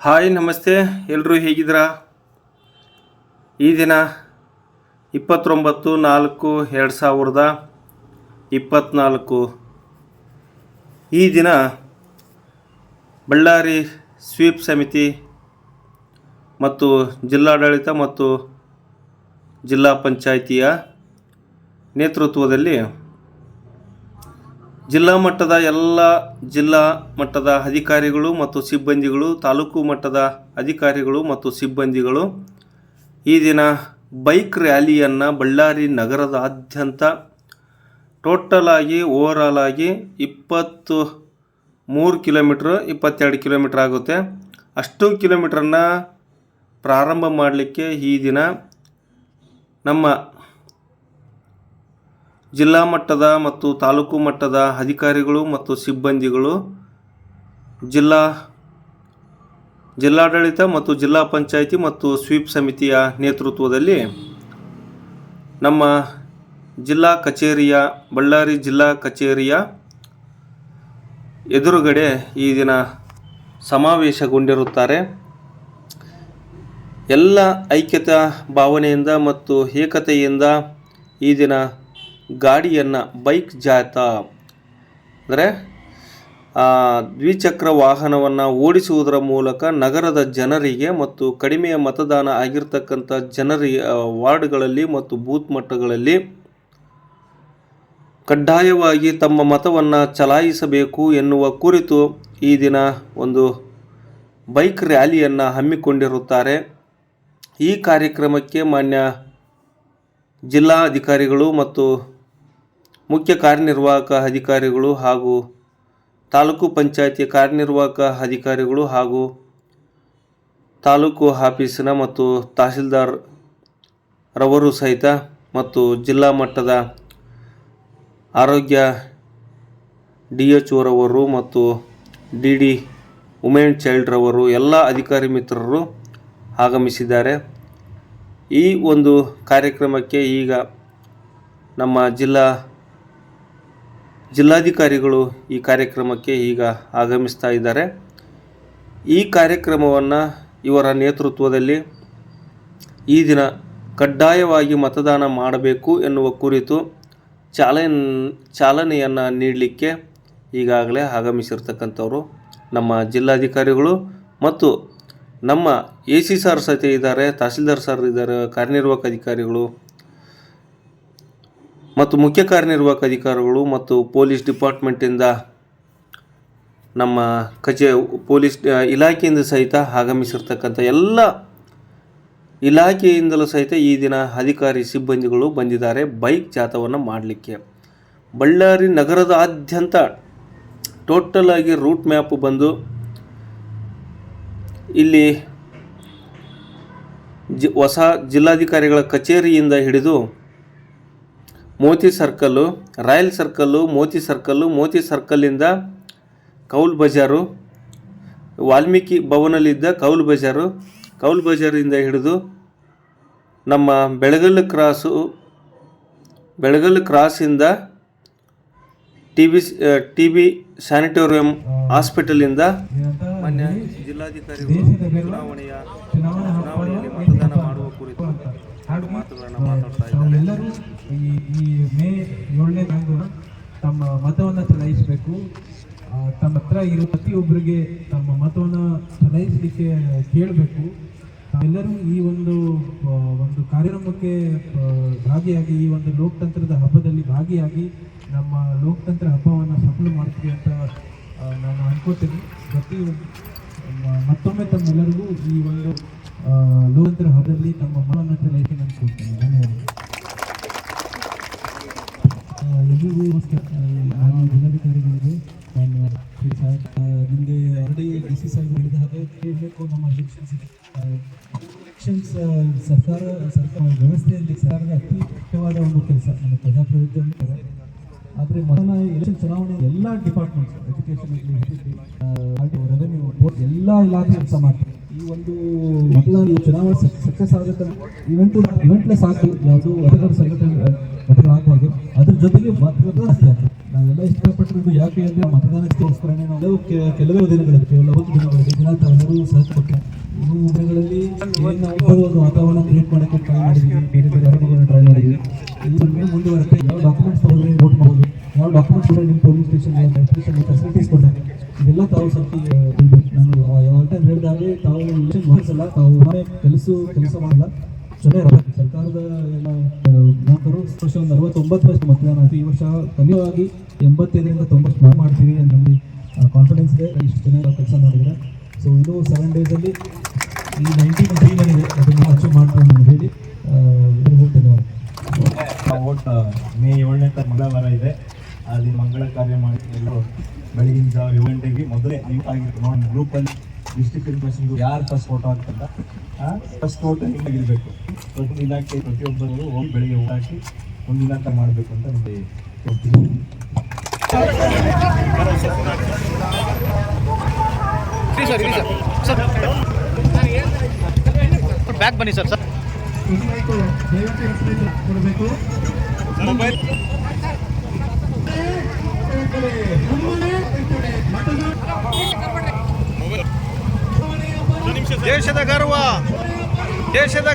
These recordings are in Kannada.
ಹಾಯ್, ನಮಸ್ತೆ. ಎಲ್ಲರೂ ಹೇಗಿದ್ದೀರಾ? ಈ ದಿನ ಇಪ್ಪತ್ತೊಂಬತ್ತು ನಾಲ್ಕು ಎರಡು ಸಾವಿರದ ಇಪ್ಪತ್ತ್ನಾಲ್ಕು ಈ ದಿನ ಬಳ್ಳಾರಿ ಸ್ವೀಪ್ ಸಮಿತಿ ಮತ್ತು ಜಿಲ್ಲಾಡಳಿತ ಮತ್ತು ಜಿಲ್ಲಾ ಪಂಚಾಯಿತಿಯ ನೇತೃತ್ವದಲ್ಲಿ ಜಿಲ್ಲಾ ಮಟ್ಟದ ಎಲ್ಲ ಜಿಲ್ಲಾ ಮಟ್ಟದ ಅಧಿಕಾರಿಗಳು ಮತ್ತು ಸಿಬ್ಬಂದಿಗಳು, ತಾಲೂಕು ಮಟ್ಟದ ಅಧಿಕಾರಿಗಳು ಮತ್ತು ಸಿಬ್ಬಂದಿಗಳು ಈ ದಿನ ಬೈಕ್ ರ್ಯಾಲಿಯನ್ನು ಬಳ್ಳಾರಿ ನಗರದಾದ್ಯಂತ ಟೋಟಲ್ ಆಗಿ, ಓವರಾಲ್ ಆಗಿ ಇಪ್ಪತ್ತು ಮೂರು ಕಿಲೋಮೀಟ್ರ್, ಇಪ್ಪತ್ತೆರಡು ಕಿಲೋಮೀಟ್ರ್ ಆಗುತ್ತೆ. ಅಷ್ಟು ಕಿಲೋಮೀಟ್ರನ್ನು ಪ್ರಾರಂಭ ಮಾಡಲಿಕ್ಕೆ ಈ ದಿನ ನಮ್ಮ ಜಿಲ್ಲಾ ಮಟ್ಟದ ಮತ್ತು ತಾಲೂಕು ಮಟ್ಟದ ಅಧಿಕಾರಿಗಳು ಮತ್ತು ಸಿಬ್ಬಂದಿಗಳು, ಜಿಲ್ಲಾ ಜಿಲ್ಲಾಡಳಿತ ಮತ್ತು ಜಿಲ್ಲಾ ಪಂಚಾಯಿತಿ ಮತ್ತು ಸ್ವೀಪ್ ಸಮಿತಿಯ ನೇತೃತ್ವದಲ್ಲಿ ನಮ್ಮ ಜಿಲ್ಲಾ ಕಚೇರಿಯ, ಬಳ್ಳಾರಿ ಜಿಲ್ಲಾ ಕಚೇರಿಯ ಎದುರುಗಡೆ ಈ ದಿನ ಸಮಾವೇಶಗೊಂಡಿರುತ್ತಾರೆ. ಎಲ್ಲ ಐಕ್ಯತಾ ಭಾವನೆಯಿಂದ ಮತ್ತು ಏಕತೆಯಿಂದ ಈ ದಿನ ಗಾಡಿಯನ್ನು ಬೈಕ್ ಜಾತ ಅಂದರೆ ದ್ವಿಚಕ್ರ ವಾಹನವನ್ನು ಓಡಿಸುವುದರ ಮೂಲಕ ನಗರದ ಜನರಿಗೆ ಮತ್ತು ಕಡಿಮೆಯ ಮತದಾನ ಆಗಿರ್ತಕ್ಕಂಥ ಜನರಿಗೆ ವಾರ್ಡ್ಗಳಲ್ಲಿ ಮತ್ತು ಬೂತ್ ಮಟ್ಟಗಳಲ್ಲಿ ಕಡ್ಡಾಯವಾಗಿ ತಮ್ಮ ಮತವನ್ನು ಚಲಾಯಿಸಬೇಕು ಎನ್ನುವ ಕುರಿತು ಈ ದಿನ ಒಂದು ಬೈಕ್ ರ್ಯಾಲಿಯನ್ನು ಹಮ್ಮಿಕೊಂಡಿರುತ್ತಾರೆ. ಈ ಕಾರ್ಯಕ್ರಮಕ್ಕೆ ಮಾನ್ಯ ಜಿಲ್ಲಾಧಿಕಾರಿಗಳು ಮತ್ತು ಮುಖ್ಯ ಕಾರ್ಯನಿರ್ವಾಹಕ ಅಧಿಕಾರಿಗಳು ಹಾಗೂ ತಾಲೂಕು ಪಂಚಾಯಿತಿ ಕಾರ್ಯನಿರ್ವಾಹಕ ಅಧಿಕಾರಿಗಳು ಹಾಗೂ ತಾಲೂಕು ಆಫೀಸಿನ ಮತ್ತು ತಹಸೀಲ್ದಾರ್ ರವರು ಸಹಿತ ಮತ್ತು ಜಿಲ್ಲಾ ಮಟ್ಟದ ಆರೋಗ್ಯ ಡಿ ಎಚ್ ಓರವರು ಮತ್ತು ಡಿ ಡಿ ವುಮೆನ್ ಚೈಲ್ಡ್ರವರು ಎಲ್ಲ ಅಧಿಕಾರಿ ಮಿತ್ರರು ಆಗಮಿಸಿದ್ದಾರೆ. ಈ ಒಂದು ಕಾರ್ಯಕ್ರಮಕ್ಕೆ ಈಗ ನಮ್ಮ ಜಿಲ್ಲಾ ಜಿಲ್ಲಾಧಿಕಾರಿಗಳು ಈ ಕಾರ್ಯಕ್ರಮಕ್ಕೆ ಈಗ ಆಗಮಿಸ್ತಾ ಇದ್ದಾರೆ. ಈ ಕಾರ್ಯಕ್ರಮವನ್ನು ಇವರ ನೇತೃತ್ವದಲ್ಲಿ ಈ ದಿನ ಕಡ್ಡಾಯವಾಗಿ ಮತದಾನ ಮಾಡಬೇಕು ಎನ್ನುವ ಕುರಿತು ಚಾಲನ್, ಚಾಲನೆಯನ್ನು ನೀಡಲಿಕ್ಕೆ ಈಗಾಗಲೇ ಆಗಮಿಸಿರ್ತಕ್ಕಂಥವರು ನಮ್ಮ ಜಿಲ್ಲಾಧಿಕಾರಿಗಳು ಮತ್ತು ನಮ್ಮ ಎ ಸಿ ಸರ್ ಸತೆ ಇದ್ದಾರೆ, ತಹಸೀಲ್ದಾರ್ ಸರ್ ಇದ್ದಾರೆ, ಕಾರ್ಯನಿರ್ವಾಹಕ ಅಧಿಕಾರಿಗಳು ಮತ್ತು ಮುಖ್ಯ ಕಾರ್ಯನಿರ್ವಾಹಕ ಅಧಿಕಾರಿಗಳು ಮತ್ತು ಪೊಲೀಸ್ ಡಿಪಾರ್ಟ್ಮೆಂಟಿಂದ ನಮ್ಮ ಕಚೇ ಪೊಲೀಸ್ ಇಲಾಖೆಯಿಂದ ಸಹಿತ ಆಗಮಿಸಿರ್ತಕ್ಕಂಥ ಎಲ್ಲ ಇಲಾಖೆಯಿಂದಲೂ ಸಹಿತ ಈ ದಿನ ಅಧಿಕಾರಿ ಸಿಬ್ಬಂದಿಗಳು ಬಂದಿದ್ದಾರೆ ಬೈಕ್ ಜಾಥವನ್ನು ಮಾಡಲಿಕ್ಕೆ. ಬಳ್ಳಾರಿ ನಗರದಾದ್ಯಂತ ಟೋಟಲ್ ಆಗಿ ರೂಟ್ ಮ್ಯಾಪ್ ಬಂದು ಇಲ್ಲಿ ಜಿ, ಹೊಸ ಜಿಲ್ಲಾಧಿಕಾರಿಗಳ ಕಚೇರಿಯಿಂದ ಹಿಡಿದು Moti circle royal circle Moti circle Moti ಸರ್ಕಲ್ಲಿಂದ Kaul ಬಜಾರು ವಾಲ್ಮೀಕಿ ಭವನಲ್ಲಿದ್ದ ಕೌಲ್ ಬಜಾರು ಕೌಲ್ ಬಜಾರಿಂದ ಹಿಡಿದು ನಮ್ಮ Belagal cross Belagal ಕ್ರಾಸಿಂದ T B T B sanatorium ಹಾಸ್ಪಿಟಲಿಂದ ಮಾನ್ಯ ಜಿಲ್ಲಾಧಿಕಾರಿಗಳು ಚುನಾವಣೆಯ ಚುನಾವಣೆಯಲ್ಲಿ ಮತದಾನ ಮಾಡುವ ಕುರಿತು ಎರಡು ಮಾತುಗಳನ್ನು ಮಾತಾಡ್ತಾ ಇದ್ದಾರೆ. ಈ ಈ ಮೇ, ಏಳನೇ ತಾರೀಕು ತಮ್ಮ ಮತವನ್ನು ಚಲಾಯಿಸಬೇಕು. ತಮ್ಮ ಹತ್ರ ಇರೋ ಪ್ರತಿಯೊಬ್ಬರಿಗೆ ತಮ್ಮ ಮತವನ್ನು ಚಲಾಯಿಸಲಿಕ್ಕೆ ಕೇಳಬೇಕು. ಎಲ್ಲರೂ ಈ ಒಂದು ಒಂದು ಕಾರ್ಯಕ್ರಮಕ್ಕೆ ಭಾಗಿಯಾಗಿ, ಈ ಒಂದು ಲೋಕತಂತ್ರದ ಹಬ್ಬದಲ್ಲಿ ಭಾಗಿಯಾಗಿ ನಮ್ಮ ಲೋಕತಂತ್ರ ಹಬ್ಬವನ್ನು ಸಫಲ ಮಾಡ್ತೀವಿ ಅಂತ ನಾನು ಅನ್ಕೋತೀನಿ. ಪ್ರತಿ ಮತ್ತೊಮ್ಮೆ ತಮ್ಮೆಲ್ಲರಿಗೂ ಈ ಒಂದು ಲೋಕತಂತ್ರ ಹಬ್ಬದಲ್ಲಿ ತಮ್ಮ ಮನವನ್ನು ಚಲಾಯಿಸಿ ನಾನು ಧನ್ಯವಾದ ಆ, ಎಲ್ರಿಗೂ ನಮಸ್ಕಾರ ನಾನು ಜಿಲ್ಲಾಧಿಕಾರಿಗಳಿಗೆ ನಾನು ನಿಮಗೆ ಆಲ್ರೆಡಿ ಡಿ ಸಿ ಸಾಹೇಬ್ ಹೇಳಿದ ಹಾಗೆ ಕೇಳಬೇಕು ನಮ್ಮ ಎಲೆಕ್ಷನ್ಸ್ ಇದೆ ಎಲೆಕ್ಷನ್ಸ್ ಸರ್ಕಾರ ಸರ್ಕಾರ ವ್ಯವಸ್ಥೆಯಲ್ಲಿ ಸರ್ಕಾರದ ಅತಿ ಮುಖ್ಯವಾದ ಒಂದು ಕೆಲಸ ನಮ್ಮ ಪ್ರಜಾಪ್ರಭುತ್ವ ಆದರೆ ಮೊದಲ ಎಲೆಕ್ಷನ್ ಚುನಾವಣೆ ಎಲ್ಲ ಡಿಪಾರ್ಟ್ಮೆಂಟ್ಸ್ ಎಜುಕೇಷನ್ ಇರಲಿ ರೆವೆನ್ಯೂ ಎಲ್ಲ ಇಲಾಖೆ ಕೆಲಸ ಮಾಡ್ತಾರೆ ಈ ಒಂದು ಈ ಚುನಾವಣೆ ಸಕ್ಸಸ್ ಆಗುತ್ತೆ ಇವೆಂಟು ಇವೆಂಟ್ಲೆಸ್ ಸಾಕು ಯಾವುದು ಸಂಘಟನೆ ಮತಗಳಾಗಬಾರ್ದು ಅದ್ರ ಜೊತೆಗೆ ಮತದಾನ ನಾವೆಲ್ಲ ಇಷ್ಟಪಟ್ಟಿರೋದು ಯಾಕೆ ಅಂದರೆ ಮತದಾನಕ್ಕೋಸ್ಕರನೇ ನಾವು ಕೆಲವು ದಿನಗಳಲ್ಲಿ, ಕೇವಲ ಒಂದು ದಿನಗಳಲ್ಲಿ. ದಿನ ತಾವೆಲ್ಲರೂ ಇನ್ನು ದಿನಗಳಲ್ಲಿ ಒಂದು ವಾತಾವರಣ ಕ್ರಿಯೇಟ್ ಮಾಡೋಕ್ಕೆ ಟ್ರೈ ಮಾಡಿದ್ವಿ. ಬೇರೆ ಬೇರೆ ಕಾರ್ಯಕ್ರಮಗಳನ್ನ ಟ್ರೈ ಮಾಡಿದ್ವಿ. ಇದು ಯಾವ ಡಾಕ್ಯುಮೆಂಟ್ಸ್ ತಗೊಂಡ್ರೆ ವೋಟ್ ಮಾಡ್ಬೋದು. ಯಾವ ಡಾಕ್ಯುಮೆಂಟ್ಸ್ ಕೂಡ ನಿಮ್ಮ ಪೊಲೀಸ್ ಸ್ಟೇಷನ್ ಸ್ಟೇಷನ್ ಫೆಸಿಲಿಟೀಸ್ ಕೊಡ್ತಾರೆ. ಇದೆಲ್ಲ ತಾವು ಸ್ವಲ್ಪ ನಾನು ಯಾವ ಟೈಮ್ ಹೇಳಿದಾಗೆ ತಾವು ಮಾಡಿಸಲ್ಲ, ತಾವು ಕೆಲಸ ಕೆಲಸ ಮಾಡಲ್ಲ. ಚೆನ್ನಾಗಿ ಇರಬೇಕು ಸರ್ಕಾರದ ಎಲ್ಲ ವರ್ಷ ಒಂದು ಅರವತ್ತೊಂಬತ್ತು ವರ್ಷ ಮತದಾನ ಆಯ್ತು. ಈ ವರ್ಷ ಕನಿವಾಗಿ ಎಂಬತ್ತೈದರಿಂದ ತೊಂಬತ್ತು ನಾವು ಮಾಡ್ತೀವಿ ಅಂತ ನಮಗೆ ಕಾನ್ಫಿಡೆನ್ಸ್ ಇದೆ. ಇಷ್ಟು ಚೆನ್ನಾಗಿ ಕೆಲಸ ಮಾಡಿದ್ರೆ ಸೊ ಇದು ಸೆವೆನ್ ಡೇಸಲ್ಲಿ ಈ ನೈನ್ಟೀನ್ ಡ್ರೀಮ್ ಏನಿದೆ, ಅದನ್ನು ಅಚೀವ್ ಮಾಡ್ತೀವಿ ಅಂತ ಹೇಳಿ ಧನ್ಯವಾದ. ಓಟ್ ಮೇ ಏಳನೇ ತಾರೀಕು ಮಂಗಳವಾರ ಇದೆ. ಅಲ್ಲಿ ಮಂಗಳ ಕಾರ್ಯ ಮಾಡಿ ಎಲ್ಲರೂ ಬೆಳಗಿನ ಜಾವ ಏಳು ಗಂಟೆಗೆ ಮೊದಲೇ ನೀವು ಆಗಿತ್ತು ನೋಡಿ ಗ್ರೂಪಲ್ಲಿ ಡಿಸ್ಟ್ರಿಕ್ಟ್ ಇನ್ಫಾರ್ಮೇಷನ್ ಯಾರು ಫಸ್ಟ್ ಫೋಟೋ ಹಾಕ್ತಂತ ಫಸ್ಟ್ ಫೋಟೋ ಇರಬೇಕು ಪ್ರತಿ ಇಲಾಖೆ ಪ್ರತಿಯೊಬ್ಬರು ಒಂದು ಬೆಳಿಗ್ಗೆ ಹಾಕಿ ಒಂದು ಇಲಾಖೆ ಮಾಡಬೇಕು ಅಂತ ನಮಗೆ ಬ್ಯಾಕ್ ಬನ್ನಿ ಸರ್ ಸರ್ ಕೊಡಬೇಕು ದೇಶದ ಗರ್ವ. ದೇಶದ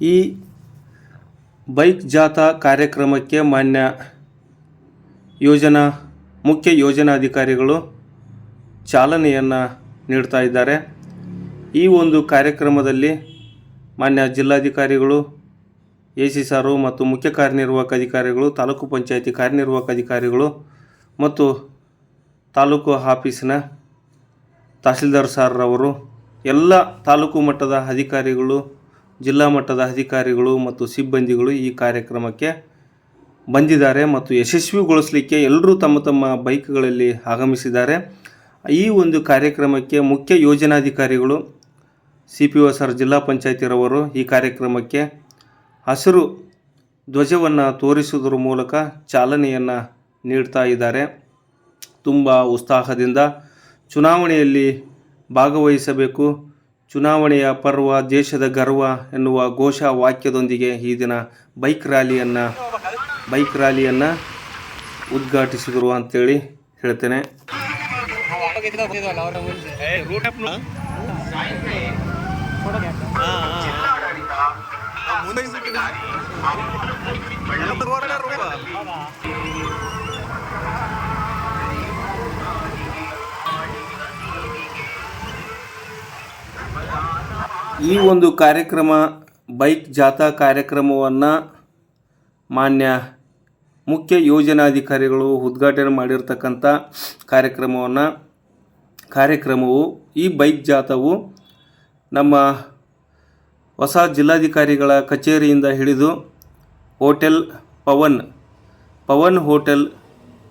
ಈ ಬೈಕ್ ಜಾಥಾ ಕಾರ್ಯಕ್ರಮಕ್ಕೆ ಮಾನ್ಯ ಯೋಜನಾ, ಮುಖ್ಯ ಯೋಜನಾಧಿಕಾರಿಗಳು ಚಾಲನೆಯನ್ನು ನೀಡ್ತಾ ಇದ್ದಾರೆ. ಈ ಒಂದು ಕಾರ್ಯಕ್ರಮದಲ್ಲಿ ಮಾನ್ಯ ಜಿಲ್ಲಾಧಿಕಾರಿಗಳು ಎ ಸಿ ಸಾರು ಮತ್ತು ಮುಖ್ಯ ಕಾರ್ಯನಿರ್ವಾಹಕ ಅಧಿಕಾರಿಗಳು, ತಾಲೂಕು ಪಂಚಾಯಿತಿ ಕಾರ್ಯನಿರ್ವಾಹಕ ಅಧಿಕಾರಿಗಳು ಮತ್ತು ತಾಲೂಕು ಆಫೀಸಿನ ತಹಸೀಲ್ದಾರ್ ಸಾರ್ರವರು, ಎಲ್ಲ ತಾಲೂಕು ಮಟ್ಟದ ಅಧಿಕಾರಿಗಳು ಜಿಲ್ಲಾ ಮಟ್ಟದ ಅಧಿಕಾರಿಗಳು ಮತ್ತು ಸಿಬ್ಬಂದಿಗಳು ಈ ಕಾರ್ಯಕ್ರಮಕ್ಕೆ ಬಂದಿದ್ದಾರೆ ಮತ್ತು ಯಶಸ್ವಿಗೊಳಿಸಲಿಕ್ಕೆ ಎಲ್ಲರೂ ತಮ್ಮ ತಮ್ಮ ಬೈಕ್ಗಳಲ್ಲಿ ಆಗಮಿಸಿದ್ದಾರೆ. ಈ ಒಂದು ಕಾರ್ಯಕ್ರಮಕ್ಕೆ ಮುಖ್ಯ ಯೋಜನಾಧಿಕಾರಿಗಳು ಸಿ ಪಿ ಒ ಸರ್ ಜಿಲ್ಲಾ ಪಂಚಾಯತಿರವರು ಈ ಕಾರ್ಯಕ್ರಮಕ್ಕೆ ಹಸಿರು ಧ್ವಜವನ್ನು ತೋರಿಸುವುದರ ಮೂಲಕ ಚಾಲನೆಯನ್ನು ನೀಡ್ತಾ ಇದ್ದಾರೆ. ತುಂಬ ಉತ್ಸಾಹದಿಂದ ಚುನಾವಣೆಯಲ್ಲಿ ಭಾಗವಹಿಸಬೇಕು. ಚುನಾವಣೆಯ ಪರ್ವ, ದೇಶದ ಗರ್ವ ಎನ್ನುವ ಘೋಷ ವಾಕ್ಯದೊಂದಿಗೆ ಈ ದಿನ ಬೈಕ್ ರ್ಯಾಲಿಯನ್ನು ಬೈಕ್ ರ್ಯಾಲಿಯನ್ನು ಉದ್ಘಾಟಿಸಿದರು ಅಂತೇಳಿ ಹೇಳ್ತೇನೆ. ಈ ಒಂದು ಕಾರ್ಯಕ್ರಮ ಬೈಕ್ ಜಾಥಾ ಕಾರ್ಯಕ್ರಮವನ್ನು ಮಾನ್ಯ ಮುಖ್ಯ ಯೋಜನಾಧಿಕಾರಿಗಳು ಉದ್ಘಾಟನೆ ಮಾಡಿರ್ತಕ್ಕಂಥ ಕಾರ್ಯಕ್ರಮವನ್ನು, ಕಾರ್ಯಕ್ರಮವು ಈ ಬೈಕ್ ಜಾಥಾವು ನಮ್ಮ ಹೊಸ ಜಿಲ್ಲಾಧಿಕಾರಿಗಳ ಕಚೇರಿಯಿಂದ ಹಿಡಿದು ಹೋಟೆಲ್ ಪವನ್ ಪವನ್ ಹೋಟೆಲ್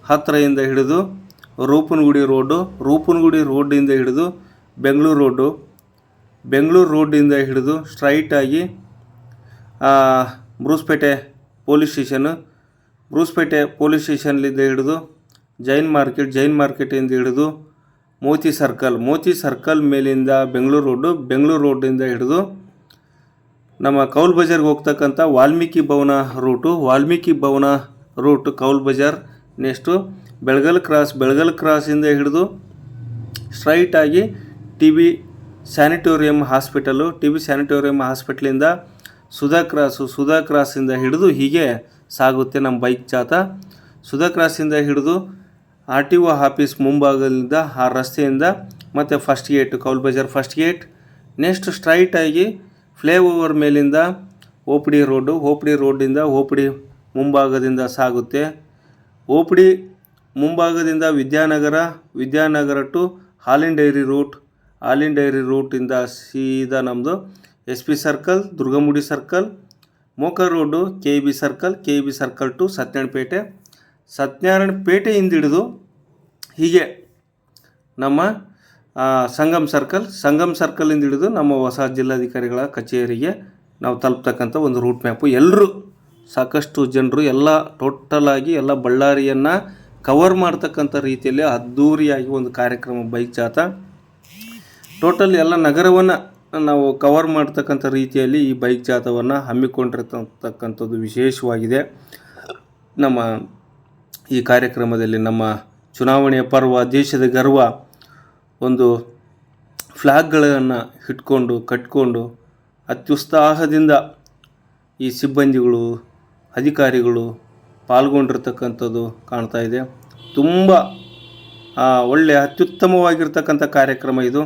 ಹತ್ತಿರದಿಂದ ಹಿಡಿದು ರೂಪನಗುಡಿ ರೋಡು, ರೂಪನಗುಡಿ ರೋಡಿಂದ ಹಿಡಿದು ಬೆಂಗಳೂರು ರೋಡು ಬೆಂಗಳೂರು ರೋಡಿಂದ ಹಿಡಿದು ಸ್ಟ್ರೈಟಾಗಿ Brucepete police station, Brucepete police ಸ್ಟೇಷನ್ಲಿಂದ ಹಿಡಿದು, ಜೈನ್ ಮಾರ್ಕೆಟ್, ಜೈನ್ ಮಾರ್ಕೆಟಿಂದ ಹಿಡಿದು ಮೋತಿ ಸರ್ಕಲ್ ಮೋತಿ ಸರ್ಕಲ್ ಮೇಲಿಂದ ಬೆಂಗಳೂರು ರೋಡು ಬೆಂಗಳೂರು ರೋಡಿಂದ ಹಿಡಿದು ನಮ್ಮ ಕೌಲ್ ಬಜಾರ್ಗೆ ಹೋಗ್ತಕ್ಕಂಥ Valmiki Bhavana route, Valmiki Bhavana route Cowl Bazaar next Belagal cross, Belagal ಕ್ರಾಸಿಂದ ಹಿಡಿದು ಸ್ಟ್ರೈಟಾಗಿ T B sanatorium hospital, T B sanatorium ಹಾಸ್ಪಿಟ್ಲಿಂದ Sudha cross Sudha ಕ್ರಾಸಿಂದ ಹಿಡಿದು ಹೀಗೆ ಸಾಗುತ್ತೆ ನಮ್ಮ ಬೈಕ್ ಜಾತ. ಸುಧಾ ಕ್ರಾಸಿಂದ ಹಿಡಿದು ಆರ್ ಟಿ ಒ ಆಫೀಸ್ ಮುಂಭಾಗದಿಂದ ಆ ರಸ್ತೆಯಿಂದ ಮತ್ತು first gate Kaul Bazar first gate next ಸ್ಟ್ರೈಟಾಗಿ flyover ಮೇಲಿಂದ ಓಪಡಿ ರೋಡು ಓಪಡಿ ರೋಡಿಂದ ಓಪಡಿ ಮುಂಭಾಗದಿಂದ ಸಾಗುತ್ತೆ. ಓಪಡಿ ಮುಂಭಾಗದಿಂದ ವಿದ್ಯಾನಗರ ವಿದ್ಯಾನಗರ ಟು ಹಾಲಿನ ಡೈರಿ ರೂಟ್ ಹಾಲಿನ್ ಡೈರಿ ರೂಟಿಂದ ಸೀದಾ ನಮ್ಮದು S P circle Durgamudi circle Moka road K B circle K B circle to Satyanarayanapete. ಸತ್ಯನಾರಾಯಣಪೇಟೆಯಿಂದ ಹಿಡಿದು ಹೀಗೆ ನಮ್ಮ ಸಂಗಮ್ ಸರ್ಕಲ್ ಸಂಗಮ್ ಸರ್ಕಲಿಂದ ಹಿಡಿದು ನಮ್ಮ ಹೊಸ ಜಿಲ್ಲಾಧಿಕಾರಿಗಳ ಕಚೇರಿಗೆ ನಾವು ತಲುಪ್ತಕ್ಕಂಥ ಒಂದು ರೂಟ್ ಮ್ಯಾಪು ಎಲ್ಲರೂ ಸಾಕಷ್ಟು ಜನರು ಎಲ್ಲ ಟೋಟಲ್ ಆಗಿ ಎಲ್ಲ ಬಳ್ಳಾರಿಯನ್ನು ಕವರ್ ಮಾಡ್ತಕ್ಕಂಥ ರೀತಿಯಲ್ಲಿ ಅದ್ಧೂರಿಯಾಗಿ ಒಂದು ಕಾರ್ಯಕ್ರಮ ಬೈಕ್ ಜಾಥಾ ಟೋಟಲ್ ಎಲ್ಲ ನಗರವನ್ನು ನಾವು ಕವರ್ ಮಾಡ್ತಕ್ಕಂಥ ರೀತಿಯಲ್ಲಿ ಈ ಬೈಕ್ ಜಾಥವನ್ನು ಹಮ್ಮಿಕೊಂಡಿರ್ತಕ್ಕಂಥದ್ದು ವಿಶೇಷವಾಗಿದೆ. ನಮ್ಮ ಈ ಕಾರ್ಯಕ್ರಮದಲ್ಲಿ ನಮ್ಮ ಚುನಾವಣೆಯ ಪರ್ವ, ದೇಶದ ಗರ್ವ ಒಂದು ಫ್ಲ್ಯಾಗ್ಗಳನ್ನು ಇಟ್ಕೊಂಡು ಕಟ್ಕೊಂಡು ಅತ್ಯುತ್ಸಾಹದಿಂದ ಈ ಸಿಬ್ಬಂದಿಗಳು, ಅಧಿಕಾರಿಗಳು ಪಾಲ್ಗೊಂಡಿರ್ತಕ್ಕಂಥದ್ದು ಕಾಣ್ತಾ ಇದೆ. ತುಂಬ ಒಳ್ಳೆಯ ಅತ್ಯುತ್ತಮವಾಗಿರ್ತಕ್ಕಂಥ ಕಾರ್ಯಕ್ರಮ ಇದು.